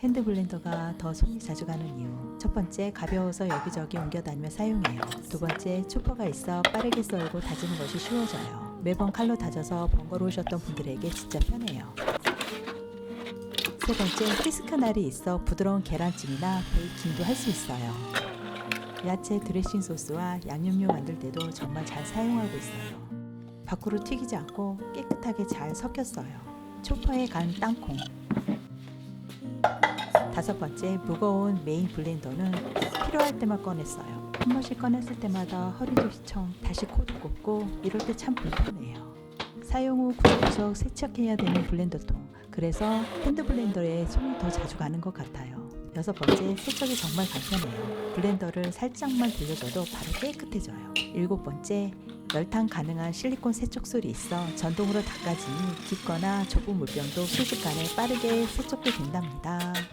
핸드 블렌더가 더 손이 자주 가는 이유. 첫 번째, 가벼워서 여기저기 옮겨 다니며 사용해요. 두 번째, 초퍼가 있어 빠르게 썰고 다지는 것이 쉬워져요. 매번 칼로 다져서 번거로우셨던 분들에게 진짜 편해요. 세 번째, 피스크 날이 있어 부드러운 계란찜이나 베이킹도 할 수 있어요. 야채 드레싱 소스와 양념류 만들 때도 정말 잘 사용하고 있어요. 밖으로 튀기지 않고 깨끗하게 잘 섞였어요. 초퍼에 간 땅콩. 다섯 번째, 무거운 메인 블렌더는 필요할 때만 꺼냈어요. 한 번씩 꺼냈을 때마다 허리도 휘청, 다시 코도 꼽고 이럴 때 참 불편해요. 사용 후 구석구석 세척해야 되는 블렌더통. 그래서 핸드 블렌더에 손이 더 자주 가는 것 같아요. 여섯 번째, 세척이 정말 간편해요. 블렌더를 살짝만 돌려줘도 바로 깨끗해져요. 일곱 번째, 열탕 가능한 실리콘 세척술이 있어 전동으로 닦아지니 깊거나 좁은 물병도 순식간에 빠르게 세척도 된답니다.